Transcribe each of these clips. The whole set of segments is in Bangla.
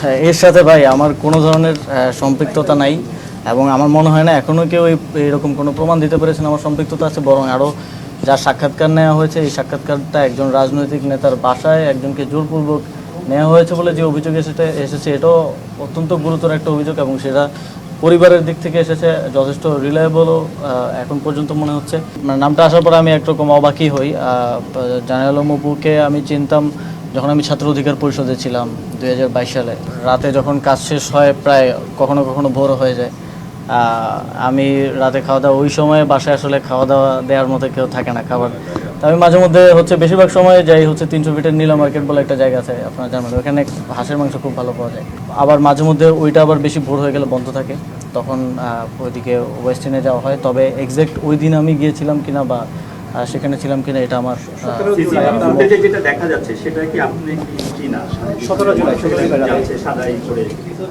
হ্যাঁ এর সাথে ভাই আমার কোনো ধরনের সম্পৃক্ততা নাই এবং আমার মনে হয় না এখনও কেউ এরকম কোনো প্রমাণ দিতে পেরেছেন আমার সম্পৃক্ততা আছে, বরং আরও যার সাক্ষাৎকার নেওয়া হয়েছে, এই সাক্ষাৎকারটা একজন রাজনৈতিক নেতার বাসায় একজনকে জোরপূর্বক নেওয়া হয়েছে বলে যে অভিযোগ এসেছে এসেছে, এটাও অত্যন্ত গুরুতর একটা অভিযোগ এবং সেটা পরিবারের দিক থেকে এসেছে, যথেষ্ট রিলায়েবলও এখন পর্যন্ত মনে হচ্ছে। মানে নামটা আসার পর আমি একরকম অবাকই হই। জানাল মপুকে আমি চিনতাম যখন আমি ছাত্র অধিকার পরিষদে ছিলাম দু হাজার বাইশ সালে, রাতে যখন কাজ শেষ হয় প্রায় কখনো কখনো ভোর হয়ে যায়। আমি রাতে খাওয়া দাওয়া, ওই সময় বাসায় আসলে খাওয়া দাওয়া দেওয়ার মতো কেউ থাকে না খাবার। আমি মাঝে মধ্যে হচ্ছে বেশিরভাগ সময় যাই হচ্ছে তিনশো ফিটের নীলা মার্কেট বলে একটা জায়গা আছে, আপনার জানেন, ওখানে হাঁসের মাংস খুব ভালো পাওয়া যায়। আবার মাঝে মধ্যে ওইটা আবার বেশি ভোর হয়ে গেলে বন্ধ থাকে। তখন ওইদিকে ওয়েস্টার্নে যাওয়া হয়। তবে এক্সাক্ট ওই দিন আমি গিয়েছিলাম কিনা বা সেখানে ছিলাম কিনা এটা আমার যেটা দেখা যাচ্ছে সেটা কি আপনি কি- কি না? সতেরো জুলাই, সতেরো জুলাই। রাতে। যাচ্ছে সাদাই করে।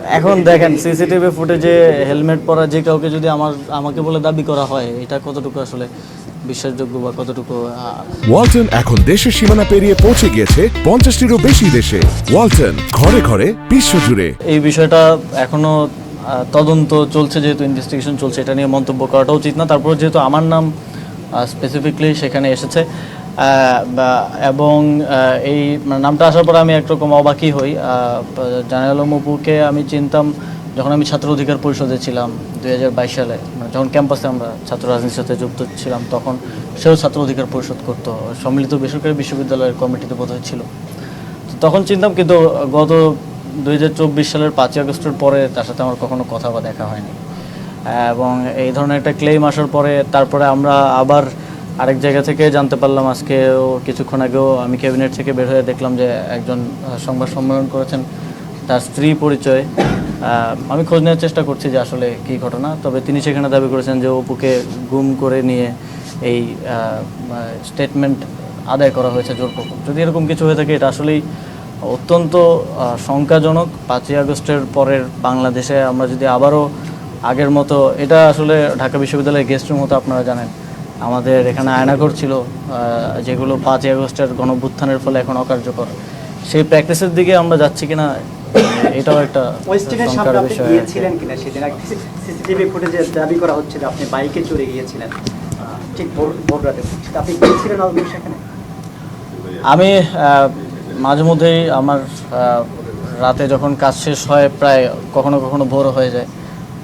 এখন দেখেন সিসিটিভি ফুটেজে হেলমেট পরা যে কাউকে যদি আমার আমাকে বলে দাবি করা হয় এটা কতটুকু আসলে বিশ্বাসযোগ্য বা কতটুকু ওয়ালটন এখন দেশের সীমানা পেরিয়ে পৌঁছে গিয়েছে পঞ্চাশটিরও বেশি দেশে। ওয়ালটন ঘরে ঘরে বিশ্বজুড়ে এই বিষয়টা এখনও আহ, তদন্ত চলছে যেহেতু ইনভেস্টিগেশন চলছে এটা নিয়ে মন্তব্য করাটা উচিত না। তারপর যেহেতু আমার নাম স্পেসিফিকলি সেখানে এসেছে। এবং এই মানে নামটা আসার পর আমি একরকম অবাকই হই। জানাল মপুকে আমি চিনতাম যখন আমি ছাত্র অধিকার পরিষদে ছিলাম দু হাজার বাইশ সালে। মানে যখন ক্যাম্পাসে আমরা ছাত্র রাজনীতির সাথে যুক্ত ছিলাম, তখন সেও ছাত্র অধিকার পরিষদ করতো। সম্মিলিত বেসরকারি বিশ্ববিদ্যালয়ের কমিটিতে বোধহয় ছিল। তখন চিনতাম কিন্তু গত দু হাজার চব্বিশ সালের পাঁচই আগস্টের পরে তার সাথে আমার কখনো কথা বা দেখা হয়নি। এবং এই ধরনের একটা ক্লেম আসার পরে তারপরে আমরা আবার আরেক জায়গা থেকে জানতে পারলাম আজকে ও কিছুক্ষণ আগেও আমি ক্যাবিনেট থেকে বের হয়ে দেখলাম যে একজন সংবাদ সম্মেলন করেছেন। তার স্ত্রী পরিচয়। আমি খোঁজ নেওয়ার চেষ্টা করছি যে আসলে কী ঘটনা, তবে তিনি সেখানে দাবি করেছেন যে অপুকে গুম করে নিয়ে এই স্টেটমেন্ট আদায় করা হয়েছে জোরপূর্বক। যদি এরকম কিছু হয়ে থাকে, এটা আসলেই অত্যন্ত শঙ্কাজনক। পাঁচই আগস্টের পরের বাংলাদেশে আমরা যদি আবারও আগের মতো এটা আসলে ঢাকা বিশ্ববিদ্যালয়ের গেস্ট রুম হতো আপনারা জানেন। আমাদের এখানে আয়নাঘর ছিল যেগুলো পাঁচই আগস্টের গণভ্যুত্থানের ফলে এখন অকার্যকর। সেই প্র্যাকটিসের দিকে আমরা যাচ্ছি কিনা এটাও একটা শঙ্কার বিষয়। গিয়েছিলেন কিনা সেদিন? সিসিটিভি ফুটেজে দাবি করা হচ্ছে যে আপনি বাইকে চড়ে গিয়েছিলেন। ঠিক ভোর ভোর রাতে। আপনি গিয়েছিলেন অলরেডি সেখানে? আমি মাঝে মধ্যেই আমার রাতে যখন কাজ শেষ হয় প্রায় কখনো কখনো ভোর হয়ে যায়।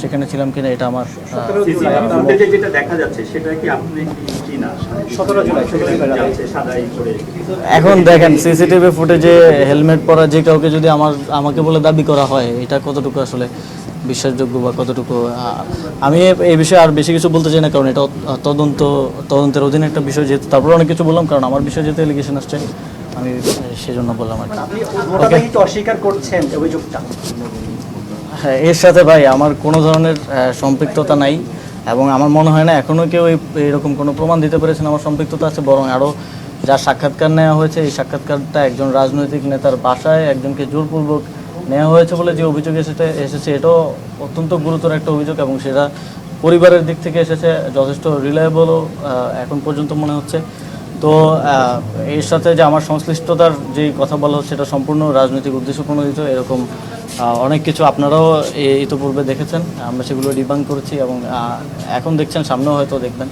সেখানে ছিলাম কিনা এটা আমার এখন দেখেন সিসিটিভি ফুটেজে হেলমেট পরা যে কাউকে যদি আমার আমাকে বলে দাবি করা হয় এটা কতটুকু আসলে বিশ্বাসযোগ্য বা কতটুকু আমি এই বিষয়ে আর বেশি কিছু বলতে চাই না কারণ এটা তদন্ত তদন্তের অধীনে একটা বিষয় যেহেতু তারপরে অনেক কিছু বললাম কারণ আমার বিষয়ে যেহেতু এলিগেশন আসছে আমি সেজন্য বললাম আর কি। একটু অস্বীকার করছেন অভিযোগটা। এর সাথে ভাই আমার কোনো ধরনের সম্পৃক্ততা নাই এবং আমার মনে হয় না এখনও কেউ এরকম কোনো প্রমাণ দিতে পেরেছেন আমার সম্পৃক্ততা আছে, বরং আরও যা সাক্ষাৎকার নেওয়া হয়েছে, এই সাক্ষাৎকারটা একজন রাজনৈতিক নেতার বাসায় একজনকে জোরপূর্বক নেওয়া হয়েছে বলে যে অভিযোগ এসেছে এসেছে, এটাও অত্যন্ত গুরুতর একটা অভিযোগ এবং সেটা পরিবারের দিক থেকে এসেছে, যথেষ্ট রিলায়েবলও এখন পর্যন্ত মনে হচ্ছে। তো এর সাথে যে আমার সংশ্লিষ্টতার যে কথা বলা হচ্ছে, সেটা সম্পূর্ণ রাজনৈতিক উদ্দেশ্য প্রণোদিত, এরকম অনেক কিছু আপনারাও ইতিপূর্বে দেখেছেন। আমরা সেগুলো ডিবাং করেছি এবং এখন দেখছেন, সামনেও হয়তো দেখবেন।